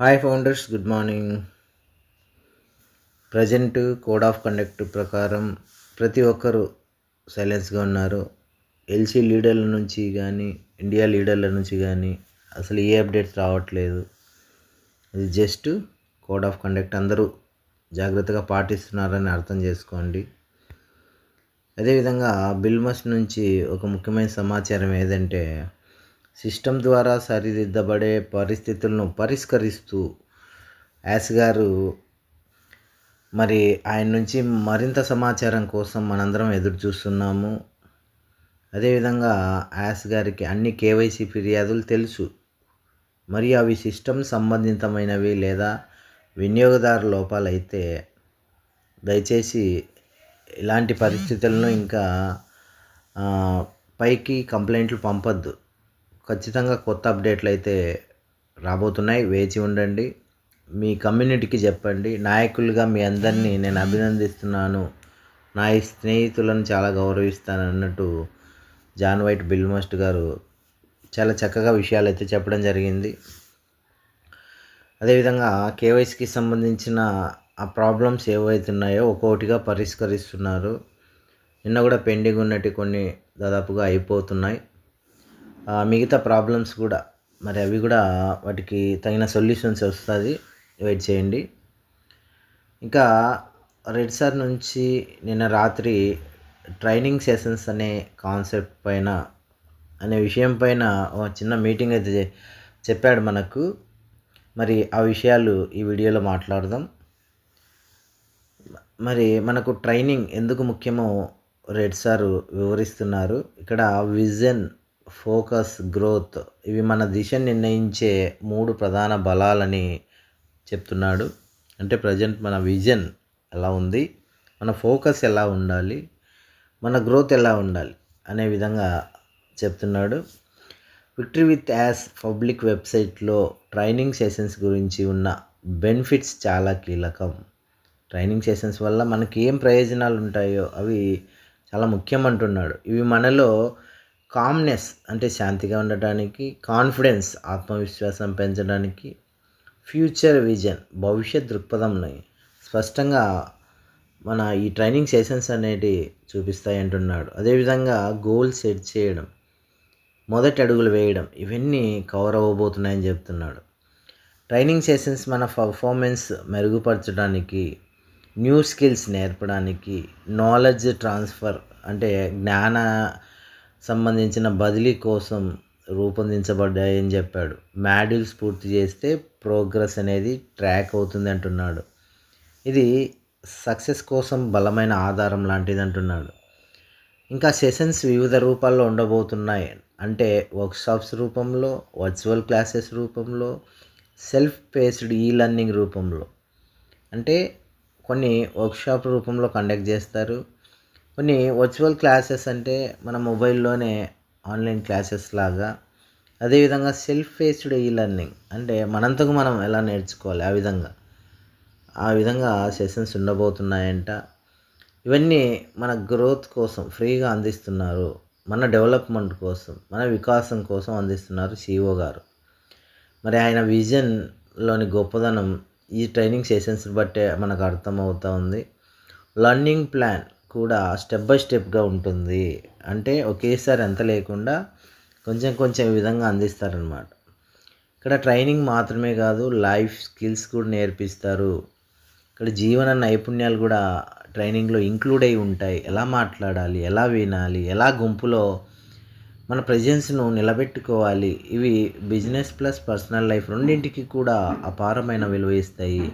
Hi founders good morning present code of conduct ప్రకారం ప్రతి ఒక్కరూ సైలెన్స్గా ఉన్నారు. ఎల్సీ లీడర్ల నుంచి కానీ ఇండియా లీడర్ల నుంచి కానీ అసలు ఏ అప్డేట్స్ రావట్లేదు. ఇది జస్ట్ కోడ్ ఆఫ్ కండక్ట్ అందరూ జాగ్రత్తగా పాటిస్తున్నారని అర్థం చేసుకోండి. అదేవిధంగా బిల్మస్ నుంచి ఒక ముఖ్యమైన సమాచారం ఏదంటే సిస్టమ్ ద్వారా సరిదిద్దబడే పరిస్థితులను పరిష్కరిస్తూ యాస్ గారు మరి ఆయన నుంచి మరింత సమాచారం కోసం మనందరం ఎదురు చూస్తున్నాము. అదేవిధంగా యాస్ గారికి అన్ని కేవైసీ ఫిర్యాదులు తెలుసు. మరియు అవి సిస్టమ్ సంబంధితమైనవి లేదా వినియోగదారు లోపాలైతే దయచేసి ఇలాంటి పరిస్థితులను ఇంకా పైకి కంప్లైంట్లు పంపొద్దు. ఖచ్చితంగా కొత్త అప్డేట్లు అయితే రాబోతున్నాయి. వేచి ఉండండి. మీ కమ్యూనిటీకి చెప్పండి. నాయకులుగా మీ అందరినీ నేను అభినందిస్తున్నాను. నా ఈ స్నేహితులను చాలా గౌరవిస్తాను అన్నట్టు జాన్ వైట్ బిల్మోస్ట్ గారు చాలా చక్కగా విషయాలు అయితే చెప్పడం జరిగింది. అదేవిధంగా కేవైసీకి సంబంధించిన ఆ ప్రాబ్లమ్స్ ఏవైతున్నాయో ఒక్కొక్కటిగా పరిష్కరిస్తున్నారు. నిన్న కూడా పెండింగ్ ఉన్నట్టు కొన్ని దాదాపుగా అయిపోతున్నాయి. మిగతా ప్రాబ్లమ్స్ కూడా మరి అవి కూడా వాటికి తగిన సొల్యూషన్స్ వస్తుంది వెయిట్ చేయండి. ఇంకా రెడ్ సార్ నుంచి నిన్న రాత్రి ట్రైనింగ్ సెషన్స్ అనే కాన్సెప్ట్ పైన అనే విషయం పైన ఒక చిన్న మీటింగ్ అయితే చెప్పాడు మనకు. మరి ఆ విషయాలు ఈ వీడియోలో మాట్లాడదాం. మరి మనకు ట్రైనింగ్ ఎందుకు ముఖ్యమో రెడ్ సార్ వివరిస్తున్నారు. ఇక్కడ విజన్ ఫోకస్ గ్రోత్ ఇవి మన దిశ నిర్ణయించే మూడు ప్రధాన బలాలని చెప్తున్నాడు. అంటే ప్రజెంట్ మన విజన్ ఎలా ఉంది? మన ఫోకస్ ఎలా ఉండాలి? మన గ్రోత్ ఎలా ఉండాలి? అనే విధంగా చెప్తున్నాడు. విక్టరీ విత్ యాస్ పబ్లిక్ వెబ్సైట్లో ట్రైనింగ్ సెషన్స్ గురించి ఉన్న బెనిఫిట్స్ చాలా కీలకం. ట్రైనింగ్ సెషన్స్ వల్ల మనకి ఏం ప్రయోజనాలు ఉంటాయో అవి చాలా ముఖ్యం అంటున్నాడు ఇవి మనలో కామ్నెస్ అంటే శాంతిగా ఉండటానికి కాన్ఫిడెన్స్ ఆత్మవిశ్వాసం పెంచడానికి ఫ్యూచర్ విజన్ భవిష్యత్ దృక్పథంని స్పష్టంగా మన ఈ ట్రైనింగ్ సెషన్స్ అనేటివి చూపిస్తాయి అంటున్నాడు అదేవిధంగా గోల్ సెట్ చేయడం మొదటి అడుగులు వేయడం ఇవన్నీ కవర్ అవ్వబోతున్నాయని చెప్తున్నాడు. ట్రైనింగ్ సెషన్స్ మన పర్ఫార్మెన్స్ మెరుగుపరచడానికి న్యూ స్కిల్స్ నేర్పడానికి నాలెడ్జ్ ట్రాన్స్ఫర్ అంటే జ్ఞాన సంబంధించిన బదిలీ కోసం రూపొందించబడ్డాయని చెప్పాడు. మాడ్యూల్స్ పూర్తి చేస్తే ప్రోగ్రెస్ అనేది ట్రాక్ అవుతుంది అంటున్నాడు. ఇది సక్సెస్ కోసం బలమైన ఆధారం లాంటిది అంటున్నాడు. ఇంకా సెషన్స్ వివిధ రూపాల్లో ఉండబోతున్నాయి. అంటే వర్క్షాప్స్ రూపంలో వర్చువల్ క్లాసెస్ రూపంలో సెల్ఫ్ పేస్డ్ ఈ లర్నింగ్ రూపంలో. అంటే కొన్ని వర్క్షాప్ రూపంలో కండక్ట్ చేస్తారు. కొన్ని వర్చువల్ క్లాసెస్ అంటే మన మొబైల్లోనే ఆన్లైన్ క్లాసెస్ లాగా అదేవిధంగా సెల్ఫ్ ఫేస్డ్ ఈ లెర్నింగ్ అంటే మనంతకు మనం ఎలా నేర్చుకోవాలి ఆ విధంగా ఆ విధంగా సెషన్స్ ఉండబోతున్నాయంట. ఇవన్నీ మన గ్రోత్ కోసం ఫ్రీగా అందిస్తున్నారు మన డెవలప్మెంట్ కోసం మన వికాసం కోసం అందిస్తున్నారు సిఇఓ గారు. మరి ఆయన విజన్లోని గొప్పదనం ఈ ట్రైనింగ్ సెషన్స్ బట్టే మనకు అర్థమవుతూ ఉంది. లర్నింగ్ ప్లాన్ కూడా స్టెప్ బై స్టెప్గా ఉంటుంది. అంటే ఒకేసారి ఎంత లేకుండా కొంచెం కొంచెం విధంగా అందిస్తారనమాట ఇక్కడ ట్రైనింగ్ మాత్రమే కాదు లైఫ్ స్కిల్స్ కూడా నేర్పిస్తారు. ఇక్కడ జీవన నైపుణ్యాలు కూడా ట్రైనింగ్లో ఇంక్లూడ్ అయి ఉంటాయి. ఎలా మాట్లాడాలి ఎలా వినాలి ఎలా గుంపులో మన ప్రజెన్స్ను నిలబెట్టుకోవాలి. ఇవి బిజినెస్ ప్లస్ పర్సనల్ లైఫ్ రెండింటికి కూడా అపారమైన విలువ ఇస్తాయి.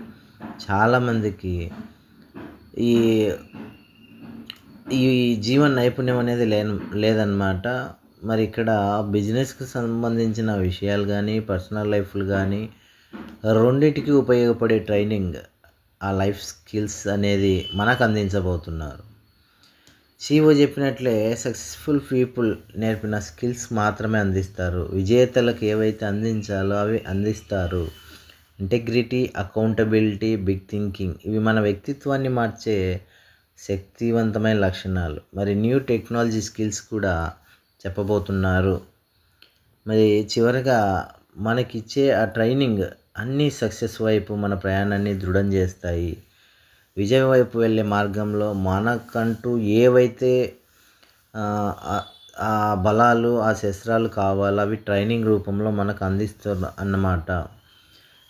చాలామందికి ఈ ఈ జీవన నైపుణ్యం అనేది లే లేదన్నమాట. మరి ఇక్కడ బిజినెస్కి సంబంధించిన విషయాలు కానీ పర్సనల్ లైఫ్లు కానీ రెండింటికి ఉపయోగపడే ట్రైనింగ్ ఆ లైఫ్ స్కిల్స్ అనేది మనకు అందించబోతున్నారు. సీఓ చెప్పినట్లే సక్సెస్ఫుల్ పీపుల్ నేర్పిన స్కిల్స్ మాత్రమే అందిస్తారు. విజేతలకు ఏవైతే అందించాలో అవి అందిస్తారు. ఇంటెగ్రిటీ అకౌంటబిలిటీ బిగ్ థింకింగ్ ఇవి మన వ్యక్తిత్వాన్ని మార్చే శక్తివంతమైన లక్షణాలు. మరి న్యూ టెక్నాలజీ స్కిల్స్ కూడా చెప్పబోతున్నారు. మరి చివరిగా మనకిచ్చే ఆ ట్రైనింగ్ అన్ని సక్సెస్ వైపు మన ప్రయాణాన్ని దృఢం చేస్తాయి. విజయం వైపు వెళ్ళే మార్గంలో మనకంటూ ఏవైతే ఆ బలాలు ఆ శస్త్రాలు కావాలో అవి ట్రైనింగ్ రూపంలో మనకు అందిస్తారు అన్నమాట.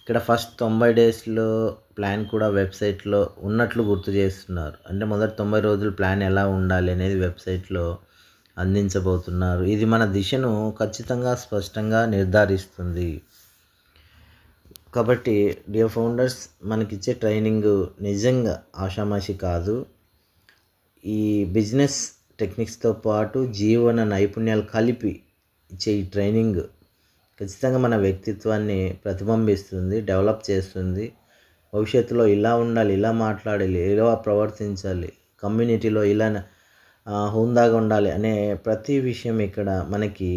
ఇక్కడ ఫస్ట్ తొంభై డేస్లో ప్లాన్ కూడా వెబ్సైట్లో ఉన్నట్లు గుర్తు చేస్తున్నారు. అంటే మొదటి తొంభై రోజులు ప్లాన్ ఎలా ఉండాలి అనేది వెబ్సైట్లో అందించబోతున్నారు. ఇది మన దిశను ఖచ్చితంగా స్పష్టంగా నిర్ధారిస్తుంది. కాబట్టి డియర్ ఫౌండర్స్ మనకిచ్చే ట్రైనింగ్ నిజంగా ఆషామాషి కాదు. ఈ బిజినెస్ టెక్నిక్స్తో పాటు జీవన నైపుణ్యాలు కలిపి ఇచ్చే ఈ ట్రైనింగ్ ఖచ్చితంగా మన వ్యక్తిత్వాన్ని ప్రతిబింబిస్తుంది డెవలప్ చేస్తుంది. భవిష్యత్తులో ఇలా ఉండాలి ఇలా మాట్లాడాలి ఇలా ప్రవర్తించాలి కమ్యూనిటీలో ఇలా హుందాగా ఉండాలి అనే ప్రతి విషయం ఇక్కడ మనకి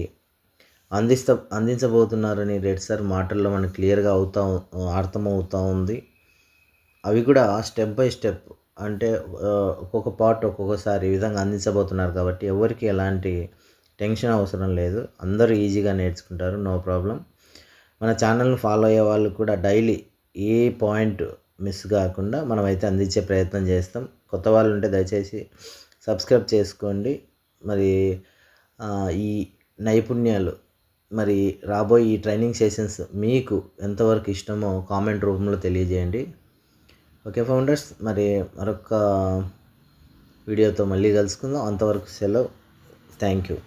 అందిస్త అందించబోతున్నారని రెడ్ సార్ మాటల్లో మనకు క్లియర్గా అవుతా అర్థమవుతూ ఉంది. అవి కూడా స్టెప్ బై స్టెప్ అంటే ఒక్కొక్క పార్ట్ ఒక్కొక్కసారి ఈ విధంగా అందించబోతున్నారు కాబట్టి ఎవరికి ఎలాంటి టెన్షన్ అవసరం లేదు. అందరూ ఈజీగా నేర్చుకుంటారు నో ప్రాబ్లం. మన ఛానల్ని ఫాలో అయ్యే వాళ్ళు కూడా డైలీ ఏ పాయింట్ మిస్ కాకుండా మనమైతే అందించే ప్రయత్నం చేస్తాం. కొత్త వాళ్ళు ఉంటే దయచేసి సబ్స్క్రైబ్ చేసుకోండి. మరి ఈ నైపుణ్యాలు మరి రాబోయే ఈ ట్రైనింగ్ సెషన్స్ మీకు ఎంతవరకు ఇష్టమో కామెంట్ రూపంలో తెలియజేయండి. ఓకే ఫౌండర్స్ మరి మరొక వీడియోతో మళ్ళీ కలుసుకుందాం. అంతవరకు సెలవు. Thank you.